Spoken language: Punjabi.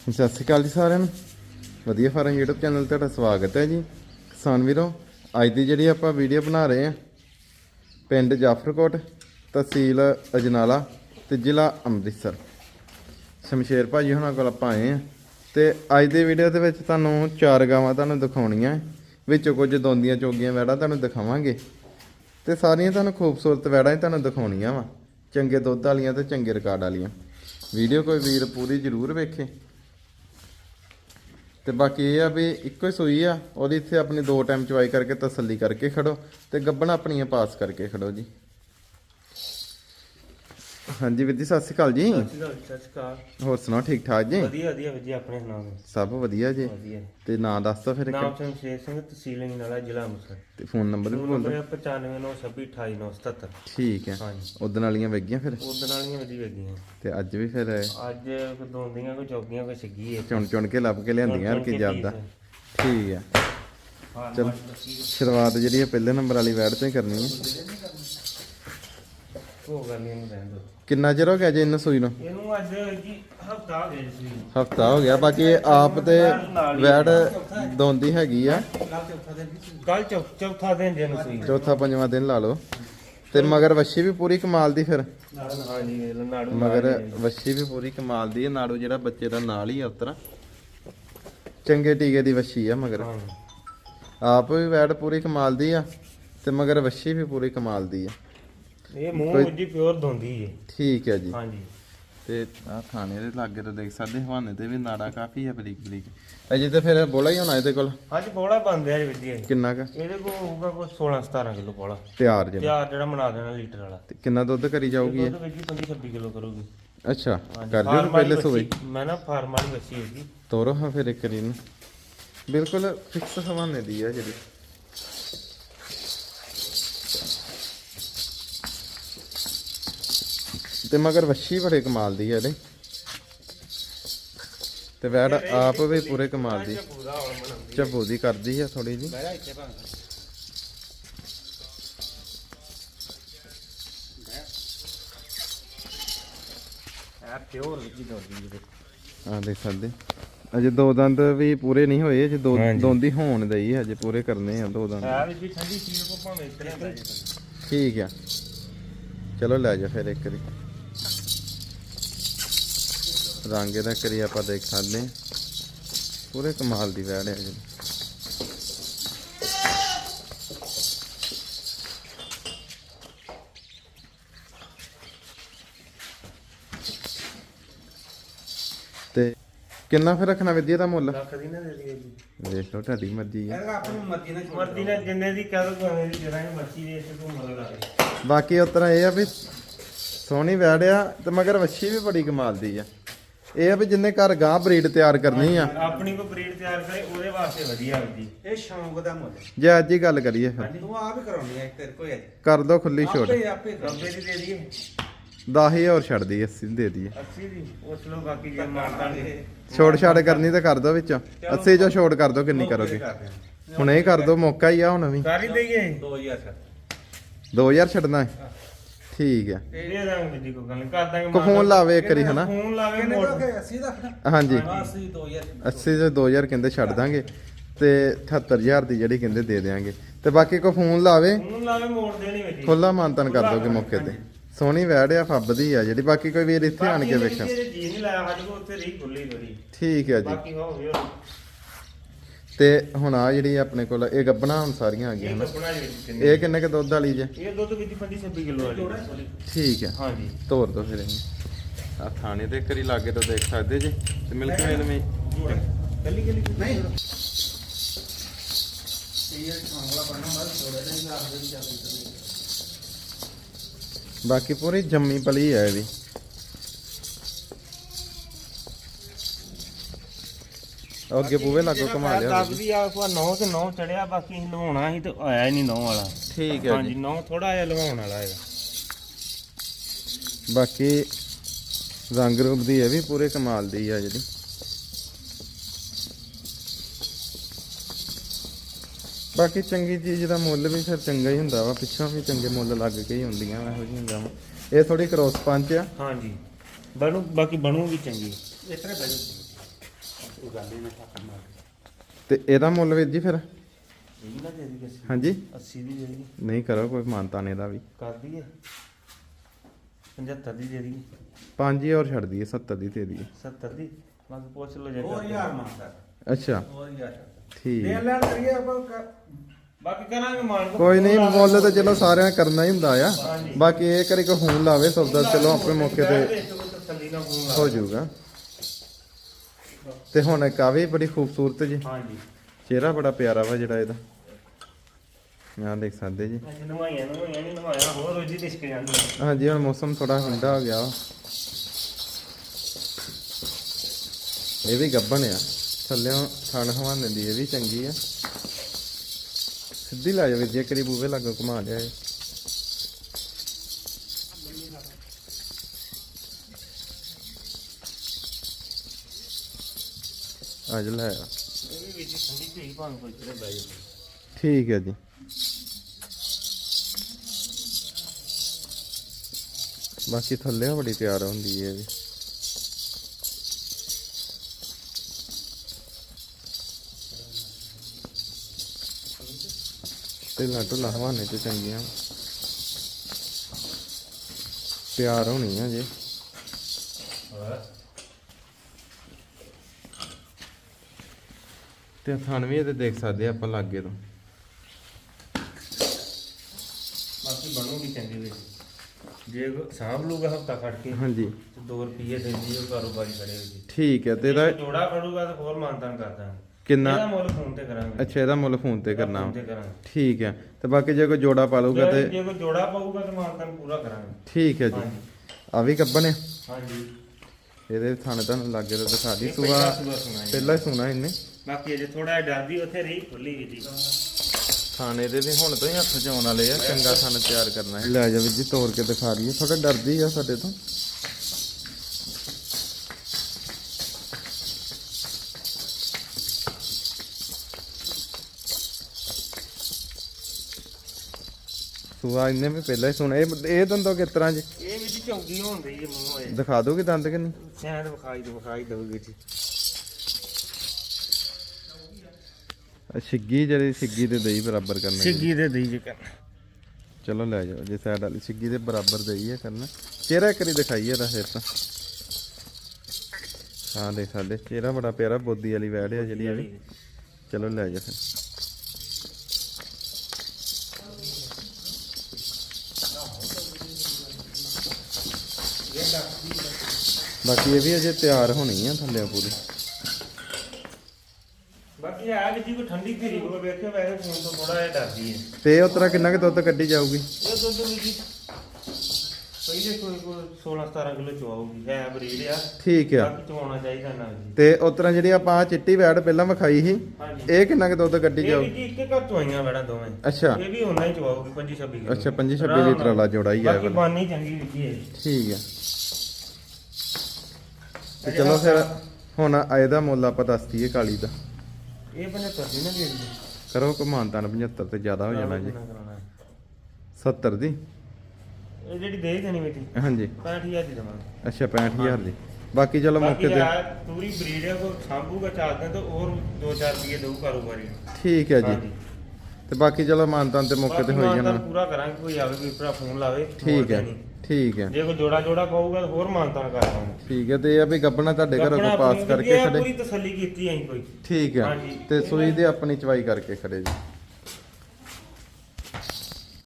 ਸਤਿ ਸ਼੍ਰੀ ਅਕਾਲ ਜੀ ਸਾਰਿਆਂ ਨੂੰ। ਵਧੀਆ ਫਾਰਮ YouTube ਚੈਨਲ ਤੇ ਤੁਹਾਡਾ ਸਵਾਗਤ ਹੈ ਜੀ। ਕਿਸਾਨ ਵੀਰੋ, ਅੱਜ ਦੀ ਜਿਹੜੀ ਆਪਾਂ ਵੀਡੀਓ ਬਣਾ ਰਹੇ ਹਾਂ, ਪਿੰਡ ਜਾਫਰਕੋਟ, ਤਹਿਸੀਲ ਅਜਨਾਲਾ ਤੇ ਜ਼ਿਲ੍ਹਾ ਅੰਮ੍ਰਿਤਸਰ। ਸ਼ਮਸ਼ੇਰ ਭਾਜੀ ਹੁਣਾਂ ਕੋਲ ਆਪਾਂ ਆਏ ਆ ਤੇ ਅੱਜ ਦੀ ਵੀਡੀਓ ਦੇ ਵਿੱਚ ਤੁਹਾਨੂੰ ਚਾਰ ਗਾਵਾਂ ਤੁਹਾਨੂੰ ਦਿਖਾਉਣੀਆਂ ਵਿੱਚੋਂ ਕੁਝ ਦੋਂਦੀਆਂ ਚੋਗੀਆਂ ਵੈੜਾਂ ਤੁਹਾਨੂੰ ਦਿਖਾਵਾਂਗੇ। ਤੇ ਸਾਰੀਆਂ ਤੁਹਾਨੂੰ ਖੂਬਸੂਰਤ ਵੈੜਾਂ ਹੀ ਤੁਹਾਨੂੰ ਦਿਖਾਉਣੀਆਂ ਵਾ। ਚੰਗੇ ਦੁੱਧ ਵਾਲੀਆਂ ਤੇ ਚੰਗੇ ਰਿਕਾਰਡ ਵਾਲੀਆਂ। ਵੀਡੀਓ ਕੋਈ ਵੀਰ ਪੂਰੀ ਜ਼ਰੂਰ ਵੇਖੇ। ਤੇ ਬਾਕੀ ਇਹ ਆ ਵੀ ਇੱਕੋ ਹੀ ਸੂਈ ਆ, ਉਹਦੀ ਇੱਥੇ ਆਪਣੀ ਦੋ ਟਾਈਮ ਚਵਾਈ ਕਰਕੇ ਤਸੱਲੀ ਕਰਕੇ ਖੜੋ ਤੇ ਗੱਬਣਾ ਆਪਣੀਆਂ ਪਾਸ ਕਰਕੇ ਖੜੋ ਜੀ। ਹਾਂਜੀ ਜੀ ਸਤਿ ਸ਼੍ਰੀ ਅਕਾਲ ਜੀ। ਸਤਿ ਸ਼੍ਰੀ ਅਕਾਲ ਸਤਿ ਸ਼੍ਰੀ ਅਕਾਲ। ਹੋਰ ਸੁਣਾਓ ਠੀਕ ਠਾਕ ਜੀ? ਵਧੀਆ ਵਧੀਆ ਵਧੀਆ ਆਪਣੇ ਨਾਮ ਸਭ ਵਧੀਆ ਜੀ। ਵਧੀਆ। ਤੇ ਨਾਂ ਦੱਸ ਦੋ ਫਿਰ ਇੱਕ। ਨਾਮ ਸ਼ਮਸ਼ੇਰ ਸਿੰਘ ਤਹਿਸੀਲ ਨਾਲਾ ਜ਼ਿਲ੍ਹਾ ਅੰਮ੍ਰਿਤਸਰ। ਤੇ ਫੋਨ ਨੰਬਰ ਵੀ ਬੋਲ ਦਿਓ ਹੈ 9596289977 ਠੀਕ ਹੈ। ਹਾਂਜੀ। ਉਦਣ ਵਾਲੀਆਂ ਵੇਗੀਆਂ ਫਿਰ? ਉਦੋਂ ਵਾਲੀਆਂ ਵਧੀਆ ਵਧੀਆ ਤੇ ਅੱਜ ਵੀ ਫਿਰ? ਅੱਜ ਦੋਂਦੀਆਂ ਕੋਈ ਚੌਕੀਆਂ ਕੋਈ ਛੱਗੀ ਹੈ ਚੁਣ ਚੁਣ ਕੇ ਲੱਭ ਕੇ ਲਿਆਂਦੀਆਂ ਹਰ ਕੀ ਜਾਂਦਾ ਠੀਕ ਹਾਂ। ਚਲੋ ਸ਼ੁਰੂਆਤ ਜਿਹੜੀ ਹੈ ਪਹਿਲੇ ਨੰਬਰ ਵਾਲੀ ਵੈਡ ਤੋਂ ਹੀ ਕਰਨੀ ਹੈ। ਹੋ ਗਿਆ ਨਹੀਂ ਰਹਿਣ ਦੋ ਕਿੰਨਾ ਚਿਰ ਹੋ ਗਿਆ ਜੀ ਇਹਨੂੰ ਸੂਈ ਨੂੰ? ਇਹਨੂੰ ਅੱਜ ਜੀ ਹਫਤਾ ਹੋ ਗਿਆ ਸੀ ਹਫਤਾ ਹੋ ਗਿਆ ਬਾਕੀ ਇਹ ਆਪ ਤੇ ਵੈਡ ਦੋਂਦੀ ਹੈਗੀ ਆ। ਕੱਲ ਚੌਥਾ ਦਿਨ ਜੇ ਨੂੰ ਸੀ ਚੌਥਾ ਪੰਜਵਾਂ ਦਿਨ ਲਾ ਲਓ। ਤੇ ਮਗਰ ਵੱਛੀ ਵੀ ਪੂਰੀ ਕਮਾਲ ਦੀ ਫਿਰ। ਹਾਂਜੀ ਇਹ ਨਾੜੂ ਮਗਰ ਵੱਛੀ ਵੀ ਪੂਰੀ ਕਮਾਲ ਦੀ ਹੈ ਨਾੜੂ ਜਿਹੜਾ ਬੱਚੇ ਦਾ ਨਾਲ ਹੀ ਆ ਉਤਰਾ। ਚੰਗੇ ਟੀਕੇ ਦੀ ਵੱਛੀ ਆ ਮਗਰ। ਆਪ ਵੀ ਵੈਡ ਪੂਰੀ ਕਮਾਲ ਦੀ ਆ ਤੇ ਮਗਰ ਵੱਛੀ ਵੀ ਪੂਰੀ ਕਮਾਲ ਦੀ ਆ। ਇਹ ਮੂੰਹ ਜੀ ਪਿਓਰ ਦੋਂਦੀ ਹੈ ਠੀਕ ਹੈ ਜੀ। ਹਾਂਜੀ। ਤੇ ਆ ਥਾਣੇ ਦੇ ਲਾਗੇ ਤੋਂ ਦੇਖ ਸਕਦੇ ਹਵਾਨੇ ਤੇ ਵੀ ਨਾੜਾ ਕਾਫੀ ਆ ਬਰੀਕ ਬਰੀਕ। ਅਜੇ ਤੇ ਫਿਰ ਬੋਲਾ ਹੀ ਹੋਣਾ ਇਹਦੇ ਕੋਲ? ਅੱਜ ਬੋਲਾ ਬੰਦੇ ਆ ਜੀ ਵਧੀਆ ਜੀ ਕਿੰਨਾ ਕ? ਇਹਦੇ ਕੋਲ ਹੋਊਗਾ ਕੋਈ 16 17 ਕਿਲੋ ਬੋਲਾ। ਤਿਆਰ ਜੀ ਤਿਆਰ ਜਿਹੜਾ ਬਣਾ ਦੇਣਾ ਲੀਟਰ ਵਾਲਾ। ਤੇ ਕਿੰਨਾ ਦੁੱਧ ਕਰੀ ਜਾਊਗੀ ਇਹ? ਦੁੱਧ ਵਿੱਚ 25 26 ਕਿਲੋ ਕਰੂਗੀ। ਅੱਛਾ ਕਰ ਦਿਓ ਪਹਿਲੇ ਸੂਈ। ਵੱਛੀ- ਮੈਂ ਨਾ ਫਾਰਮ ਵਾਲੀ ਵੱਛੀ ਹੈਗੀ। ਤੋਰੋ ਹਾਂ ਫਿਰ ਇੱਕ ਰੀ ਨੂੰ ਬਿਲਕੁਲ ਫਿਕਸ ਹਵਾਨੇ ਦੀ ਆ ਜਿਹੜੀ। ਤੇ ਮਗਰ ਵੱਛੀ ਬੜੇ ਕਮਾਲ ਦੀ ਆ ਇਹਦੇ। ਤੇ ਵੈੜ ਆਪ ਵੀ ਪੂਰੇ ਕਮਾਲ ਦੀ। ਝੱਬੂ ਦੀ ਕਰਦੀ ਆ ਥੋੜੀ ਜੀ ਆ ਦੇਖ ਸਕਦੇ। ਅਜੇ ਦੋ ਦੰਦ ਵੀ ਪੂਰੇ ਨਹੀਂ ਹੋਏ ਅਜੇ ਦੋ। ਦੋਂਦੀ ਹੋਣ ਦੇ ਹੀ ਹਜੇ ਪੂਰੇ ਕਰਨੇ ਆ ਦੋ ਦੰਦ। ਦਾ ਠੀਕ ਆ। ਚਲੋ ਲੈ ਜਾ ਫਿਰ ਇੱਕ ਵਾਰੀ ਰੰਗ ਇਹਦਾ ਕਰੀ ਆਪਾਂ ਦੇਖ ਸਕਦੇ ਹਾਂ। ਪੂਰੇ ਕਮਾਲ ਦੀ ਵੈੜ ਹੈ ਜੀ। ਤੇ ਕਿੰਨਾ ਫਿਰ ਰੱਖਣਾ ਵਿਦਿਆ ਦਾ ਮੁੱਲ? ਲੱਖ ਦੀ ਨਾ ਦੇ ਦਈਏ ਜੀ। ਦੇਖ ਲਓ ਤੁਹਾਡੀ ਮਰਜ਼ੀ ਆ ਆਪਣੀ ਮਰਜ਼ੀ ਨਾਲ ਮਰਜ਼ੀ ਨਾਲ ਜਿੰਨੇ ਦੀ ਕੋਈ ਜਿਹੜਾ ਇਹ ਮੱਛੀ ਦੇ ਇੱਥੇ ਤੋਂ ਮੁੱਲ ਲਾਵੇ ਬਾਕੀ ਉਤਰਾ ਇਹ ਆ ਵੀ ਸੋਹਣੀ ਵੈੜ ਆ ਤੇ ਮਗਰ ਵੱਛੀ ਵੀ ਬੜੀ ਕਮਾਲ ਦੀ ਆ। ਇਹ ਆ ਵੀ ਜਿੰਨੇ ਘਰ ਗਾਂ ਬਰੀਡ ਤਿਆਰ ਕਰਨੀ ਆ। ਆਪਣੀ ਕੋ ਬਰੀਡ ਤਿਆਰ ਕਰੇ ਉਹਦੇ ਵਾਸਤੇ ਵਧੀਆ ਜੀ। ਇਹ ਸ਼ੌਂਕ ਦਾ ਮੁੱਲ। ਜੇ ਅੱਜ ਹੀ ਗੱਲ ਕਰੀਏ ਫਿਰ। ਤੂੰ ਆਪ ਹੀ ਕਰਾਉਣੀ ਹੈ ਤੇਰੇ ਕੋਈ ਅੱਜ ਕਰ ਦੋ ਖੁੱਲੀ ਛੋਟ। ਆਪੇ ਆਪੇ ਕਰਾਉਣੀ। ਰੱਬੇ ਦੀ ਦੇ ਦਈਏ। 10000 ਹੋਰ ਛੱਡ ਦੀ 80 ਦੇ ਦਈਏ। 80 ਦੀ ਉਸ ਲੋ ਬਾਕੀ ਜੇ ਮਾਰਦਾ ਨਹੀਂ। ਛੋਟ ਛਾੜ ਕਰਨੀ ਤਾਂ ਕਰ ਦੋ ਵਿੱਚ। 80 ਚੋਂ ਛੋਟ ਕਰ ਦੋ ਕਿੰਨੀ ਕਰੋਗੇ। ਹੁਣ ਇਹ ਕਰ ਦੋ ਮੌਕਾ ਹੀ ਆ ਹੁਣ ਵੀ। ਕਰ ਹੀ ਦਈਏ। 2000 ਛੱਡ। 2000 ਛੱਡਣਾ ਹੈ। ਠੀਕ ਹੈ ਇਹ ਰੰਗ ਦੀ ਕੋਈ ਗੱਲ ਨਹੀਂ ਕਰ ਦਾਂਗੇ ਕੋ ਫੋਨ ਲਾਵੇ ਇੱਕ ਵਾਰੀ ਹਨਾ? ਫੋਨ ਲਾਵੇ ਕਿੰਨੇ ਮੋੜ ਦਾ ਕਿ 80 ਦਾ ਹਾਂਜੀ। ਬਸ ਹੀ 2000 80 ਤੇ 2000 ਕਹਿੰਦੇ ਛੱਡ ਦਾਂਗੇ ਤੇ 78000 ਦੀ ਜਿਹੜੀ ਕਹਿੰਦੇ ਦੇ ਦੇਾਂਗੇ ਤੇ ਬਾਕੀ ਕੋ ਫੋਨ ਲਾਵੇ ਫੋਨ ਲਾਵੇ ਮੋੜ ਦੇਣੀ ਵਿੱਚ ਖੁੱਲਾ ਮਾਨਤਨ ਕਰ ਦੋਗੇ ਮੌਕੇ ਤੇ। ਸੋਹਣੀ ਵੈੜ ਆ ਫੱਬਦੀ ਆ ਜਿਹੜੀ। ਬਾਕੀ ਕੋਈ ਵੀਰ ਇੱਥੇ ਆਣ ਕੇ ਵੇਖਣ ਜੀ ਨਹੀਂ ਲਾਇਆ ਸਾਡੇ ਕੋਲ ਉੱਥੇ ਰਹੀ ਖੁੱਲੀ ਬੜੀ। ਠੀਕ ਹੈ ਜੀ। ਬਾਕੀ ਹੋ ਗਿਆ ਤੇ ਹੁਣ ਆ ਜਿਹੜੀ ਆਪਣੇ ਕੋਲ ਇਹ ਗੱਬਣਾ ਹੁਣ ਸਾਰੀਆਂ ਆ ਗਈਆਂ ਇਹ ਹਨਾ? ਜੀ ਇਹ ਕਿੰਨੇ ਕ ਦੁੱਧ ਵਾਲੀ ਜੇ? ਇਹ ਦੁੱਧ ਵਿੱਚ 25 26 ਕਿਲੋ ਵਾਲੀ। ਠੀਕ ਹੈ। ਹਾਂਜੀ। ਤੋਰ ਦੋ ਫਿਰ ਇਹਨੂੰ। ਆ ਥਾਣੇ ਦੇ ਕਰੀ ਲਾਗੇ ਤੋਂ ਦੇਖ ਸਕਦੇ ਜੀ। ਤੇ ਮਿਲਕ ਵੇਲ ਮੇ ਕੱਲੀ ਕੱਲੀ? ਨਹੀਂ। ਇਹ ਵਾਲਾ ਬਣਨਾ ਬਸ ਥੋੜਾ ਜਿਹਾ ਹੀ ਲਾ ਦੇ ਜਾਂਦੇ ਬਾਕੀ ਪੂਰੀ ਜੰਮੀ ਪਲੀ ਹੈ ਇਹ ਵੀ। ਅੱਗੇ ਪੂਵੇ ਲੱਗੋ ਕਮਾ ਲਿਆ ਦੱਸਦੀ ਆ ਕੋ 9 ਤੇ 9 ਚੜਿਆ ਬਾਕੀ ਲਵਾਉਣਾ ਸੀ ਤੇ ਆਇਆ ਹੀ ਨਹੀਂ 9 ਵਾਲਾ। ਠੀਕ ਹੈ ਹਾਂਜੀ ਜੀ। 9 ਥੋੜਾ ਜਿਹਾ ਲਵਾਉਣ ਵਾਲਾ ਹੈਗਾ। ਬਾਕੀ ਰੰਗ ਰੂਪ ਦੀ ਇਹ ਵੀ ਪੂਰੇ ਕਮਾਲ ਦੀ ਆ ਜਿਹੜੀ। ਬਾਕੀ ਚੰਗੀ ਚੀਜ਼ ਦਾ ਮੁੱਲ ਵੀ ਫਿਰ ਚੰਗਾ ਹੀ ਹੁੰਦਾ ਵਾ ਪਿੱਛੋਂ ਵੀ ਚੰਗੇ ਮੁੱਲ ਲੱਗ ਕੇ ਹੀ ਹੁੰਦੀਆਂ ਵਾ ਇਹੋ ਜਿਹੀਆਂ ਗਾਵਾਂ। ਇਹ ਥੋੜੀ ਕ੍ਰੋਸ ਪੰਚ ਆ। ਹਾਂਜੀ। ਬਣੂ ਬਾਕੀ ਬਣੂ ਵੀ ਚੰਗੀ। ਇਸ ਤਰ੍ਹਾਂ ਨਹੀਂ ਮਾਰ ਕੇ ਤੇ ਇਹਦਾ ਮੁੱਲ ਵੀਰ ਜੀ ਫਿਰ? ਇਹ ਵੀ ਨਾ ਦੇ ਦੀ ਕਿਸੇ ਹਾਂਜੀ। 80 ਦੀ ਦੇ ਦੀ ਨਹੀਂ ਕਰੋ ਕੋਈ ਮਾਨਤਾ ਨੇ ਦਾ ਵੀ। ਕਰ ਦਈਏ। 75 ਦੀ ਦੇ ਦੀ 5 ਹੋਰ ਛੱਡ ਦਈਏ 70 ਦੀ ਦੇ ਦਈਏ। 70 ਦੀ? ਬਸ ਪੁੱਛ ਲਓ ਜੇ ਹੋਰ। ਯਾਰ ਮੰਗਦਾ। ਅੱਛਾ। ਹੋਰ ਯਾਰ ਠੀਕ। ਦੇ ਲੈਣ ਕਰੀਏ ਆਪਾਂ ਬਾਕੀ ਕਰਾਂਗੇ ਮਾਨ ਕੋਈ ਨਹੀਂ ਮੁੱਲ ਤਾਂ ਚਲੋ ਸਾਰਿਆਂ ਕਰਨਾ ਹੀ ਹੁੰਦਾ ਆ। ਹਾਂਜੀ। ਬਾਕੀ ਇਹ ਕਰੀ ਕੋ ਫੋਨ ਲਾਵੇ ਸੌਦਾ ਚਲੋ ਆਪਣੇ ਮੌਕੇ ਤੇ ਹੋ ਜਾਊਗਾ। ਤੇ ਹੁਣ ਇੱਕ ਆ ਵੀ ਬੜੀ ਖੂਬਸੂਰਤ ਜੀ। ਹਾਂਜੀ। ਚਿਹਰਾ ਬੜਾ ਪਿਆਰਾ ਵਾ ਜਿਹੜਾ ਇਹਦਾ। ਆਹ ਦੇਖ ਸਕਦੇ ਜੀ। ਨਵਾਈਆਂ ਨਵਾਈਆਂ ਨਹੀਂ ਨਵਾਇਆ ਹੋਰ ਰੋਜੀ ਦਿਸਕ ਜਾਂਦੀ ਹੈ। ਹਾਂਜੀ ਹੁਣ ਮੌਸਮ ਥੋੜਾ ਠੰਡਾ ਹੋ ਗਿਆ ਇਹ ਵੀ ਗੱਬਣ ਆ। ਥੱਲਿਓਂ ਥਣ ਹਵਾਨੇ ਦੀ ਇਹ ਵੀ ਚੰਗੀ ਆ। ਸਿੱਧੀ ਲਾ ਜਾਵੇ ਜੇ ਕਰੀ ਬੂਵੇ ਲੱਗੋ ਘੁਮਾ ਲਿਆ ਇਹ। ਅੱਜ ਲੈ ਆ ਇਹ ਵੀ ਵਿੱਚ ਠੰਡੀ ਕੋਈ ਜਾ ਠੀਕ ਹੈ ਜੀ। ਬਾਕੀ ਥੱਲੇ ਬੜੀ ਤਿਆਰ ਹੁੰਦੀ ਹੈ ਇਹ ਵੀ ਤੇ ਲਾਟੋ ਹਵਾਨੇ ਤੇ ਚੰਗੀਆਂ। ਤਿਆਰ ਹੋਣੀ ਆ ਜੀ। ਤੇ ਥਣ ਵੀ ਇਹਦੇ ਦੇਖ ਸਕਦੇ ਆ ਆਪਾਂ ਲਾਗੇ ਤੋਂ। ਬਾਕੀ ਬਣੂਗੀ ਚੰਗੀ ਵਿੱਚ ਜੇ ਸਾਂਭ ਲੂਗਾ ਹਫਤਾ ਖੜ ਕੇ ਹਾਂਜੀ। ਤੇ 2 ਰੁਪਏ ਦਿੰਦੀ ਉਹ ਕਾਰੋਬਾਰੀ ਖੜੇ ਹੋ ਜੀ ਠੀਕ ਹੈ ਤੇ ਇਹਦਾ ਜੋੜਾ ਖੜੂਗਾ ਤਾਂ ਹੋਰ ਮਾਨਤਾਨ ਕਰਦਾ ਕਿੰਨਾ? ਇਹਦਾ ਮੁੱਲ ਫੋਨ ਤੇ ਕਰਾਂਗੇ। ਅੱਛਾ ਇਹਦਾ ਮੁੱਲ ਫੋਨ ਤੇ ਕਰਨਾ। ਵਾ। ਤੇ ਠੀਕ ਹੈ ਤੇ ਬਾਕੀ ਜੇ ਕੋਈ ਜੋੜਾ ਪਾ ਲਊਗਾ ਜੇ ਤੇ ਜੇ ਕੋਈ ਜੋੜਾ ਪਾਊਗਾ ਤਾਂ ਮਾਨਤਾਨ ਪੂਰਾ ਕਰਾਂਗੇ। ਠੀਕ ਹੈ ਜੀ। ਆ ਵੀ ਕੱਬਣ ਆ। ਹਾਂਜੀ। ਇਹਦੇ ਥਣ ਤੁਹਾਨੂੰ ਲੱਗੇ ਤਾਂ ਦਿਖਾ ਦੀ ਸੁਆ ਪਹਿਲਾ ਹੀ ਸੁਣਾ ਇਹਨੇ। ਬਾਕੀ ਅਜੇ ਥੋੜਾ ਡਰਦੀ ਉੱਥੇ ਰਹੀ ਖੁੱਲੀ ਵੀ ਦੀ ਥਾਣੇ ਦੇ ਵੀ ਹੁਣ ਤੋਂ ਹੀ ਹੱਥ 'ਚ ਆਉਣ ਵਾਲੇ ਆ ਚੰਗਾ ਥਣ ਤਿਆਰ ਕਰਨਾ ਹੈ। ਲੈ ਜਾ ਵੀਰ ਜੀ ਤੋੜ ਕੇ ਦਿਖਾ ਦਈਏ ਥੋੜਾ ਡਰਦੀ ਆ ਸਾਡੇ ਤੋਂ। ਸੁਆ ਇਹਨੇ ਵੀ ਪਹਿਲਾਂ ਹੀ ਸੁਣਾ ਇਹ ਇਹ ਦੰਦੋ ਕਿਸ ਤਰ੍ਹਾਂ ਜੀ? ਇਹ ਵੀ ਜੀ ਚੌਂਕੀ ਹੁੰਦੀ ਹੈ ਮੂੰਹ ਇਹ। ਦਿਖਾ ਦੋਗੇ ਦੰਦ ਕਿ ਨਹੀਂ? ਸ਼ਾਇਦ ਵਿਖਾਈ ਦੋ ਵਿਖਾਈ ਦਊਗੀ ਜੀ। ਛਿੱਗੀ ਜਿਹੜੀ ਛਿੱਗੀ ਦੇ ਦਈ ਬਰਾਬਰ ਕਰਨਾ ਜੀ। ਸਿੱਗੀ ਦੇ ਦੇਈ ਜੇ ਕਰ ਚਲੋ ਲੈ ਜਾਓ ਜੇ ਸਾਈਡ ਵਾਲੀ ਛਿੱਗੀ ਦੇ ਬਰਾਬਰ ਦਈ ਹੈ ਕਰਨਾ। ਚਿਹਰਾ ਕਰੀ ਦਿਖਾਈਏ ਇਹਦਾ ਫਿਰ ਤਾਂ। ਹਾਂ ਦੇਖ ਸਕਦੇ ਚਿਹਰਾ ਬੜਾ ਪਿਆਰਾ ਬੋਦੀ ਵਾਲੀ ਵੈੜ ਆ ਜਿਹੜੀ ਇਹ ਵੀ। ਚਲੋ ਲੈ ਜਾ ਫਿਰ। ਬਾਕੀ ਇਹ ਵੀ ਅਜੇ ਤਿਆਰ ਹੋਣੀ ਆ ਥੱਲੇ ਪੂਰੀ। ਬਾਕੀ ਆ ਕਿ ਜੀ ਕੋਈ ਠੰਡੀ ਧੀਰੀ ਕੋ ਵੇਖਿਓ ਵੈਸੇ ਫੋਨ ਤੋਂ ਥੋੜਾ ਜਿਹਾ ਡਰਦੀ ਹੈ। ਤੇ ਉਸ ਤਰ੍ਹਾਂ ਕਿੰਨਾ ਕੁ ਦੁੱਧ ਕੱਢੀ ਜਾਊਗੀ? ਇਹ ਦੁੱਧ ਵੀ ਜੀ ਪਹਿਲੇ ਕੋਈ ਕੋਈ 16 17 ਕਿਲੋ ਚਵਾਉਗੀ ਹੈ ਬਰੀਡ ਆ। ਠੀਕ ਆ। ਬਾਕੀ ਚਵਾਉਣਾ ਚਾਹੀਦਾ ਨਾ ਜੀ। ਤੇ ਉਸ ਤਰ੍ਹਾਂ ਜਿਹੜੀ ਆਪਾਂ ਆਹ ਚਿੱਟੀ ਵੈੜ ਪਹਿਲਾਂ ਵਿਖਾਈ ਸੀ ਹਾਂਜੀ। ਇਹ ਕਿੰਨਾ ਕੁ ਦੁੱਧ ਕੱਢੀ ਇਹ ਵੀ ਜਾਊਗੀ? ਜੀ ਇੱਕੇ ਘਰ ਚਵਾਈਆਂ ਬੈੜਾ ਦੋਵੇਂ। ਅੱਛਾ। ਇਹ ਵੀ ਉਹਨਾਂ ਹੀ ਚਵਾਉਗੀ 25 26 ਕਿਲੋ। ਅੱਛਾ 25 26 ਲੀਟਰ ਵਾਲਾ ਜੋੜਾ ਹੀ ਆ ਇਹ ਬਾਕੀ ਵਾਲਾ ਬਾਨੀ ਚੰਗੀ ਵਿੱਚੀ ਹੈ। ਠੀਕ ਹੈ ਤੇ ਚਲੋ ਫਿਰ ਹੁਣ ਇਹਦਾ ਮੁੱਲ ਆਪਾਂ ਦੱਸ ਦਈਏ ਕਾਲੀ ਦਾ। ਇਹ 75 ਦੀ ਨਾ ਦੇ ਜੀ ਕਰੋ ਕਮਾਨਤਾਨ 75 ਤੇ ਜ਼ਿਆਦਾ ਹੋ ਜਾਣਾ ਜੀ। ਕਰਾਉਣਾ ਹੈ। 70 ਦੀ। ਇਹ ਜਿਹੜੀ ਦੇ ਦੇਣੀ ਮਿੱਟੀ ਹਾਂਜੀ। 65000 ਦੀ ਦਵਾਂਗੇ। ਅੱਛਾ 65000 ਦੀ। ਬਾਕੀ ਚਲੋ ਮੌਕੇ ਤੇ ਪੂਰੀ ਬਰੀਡ ਹੈ ਕੋ ਸਾਂਭੂਗਾ ਚਾਰ ਦਿਨ ਤਾਂ ਹੋਰ 2-4 ਰੁਪਏ ਦਊ ਕਾਰੋਬਾਰੀ। ਠੀਕ ਹੈ ਜੀ। ਤੇ ਬਾਕੀ ਚਲੋ ਮਾਨਤਾਨ ਤੇ ਮੌਕੇ ਤੇ ਹੋਈ ਜਾਣਾ। ਪੂਰਾ ਕਰਾਂਗੇ ਕੋਈ ਆਵੇ ਕੋਈ ਭਰਾ ਫੋਨ ਲਾਵੇ ਠੀਕ ਹੈ। ਠੀਕ ਹੈ। ਜੇ ਕੋਈ ਜੋੜਾ ਜੋੜਾ ਤਾਂ ਹੋਰ ਮਾਨਤਾਨ ਕਰ ਦਾਂਗੇ ਠੀਕ ਹੈ ਤੇ ਇਹ ਆ ਵੀ ਗੱਬਣਾ ਤੁਹਾਡੇ ਘਰੋਂ ਕੋ ਪਾਸ ਕਰਕੇ ਖੜੇ। ਪੂਰੀ ਤਸੱਲੀ ਕੀਤੀ ਅਸੀਂ ਕੋਈ। ਠੀਕ ਹੈ। ਤੇ ਸੂਈ ਦੇ ਆਪਣੀ ਚਵਾਈ ਕਰਕੇ ਖੜੇ ਜੀ।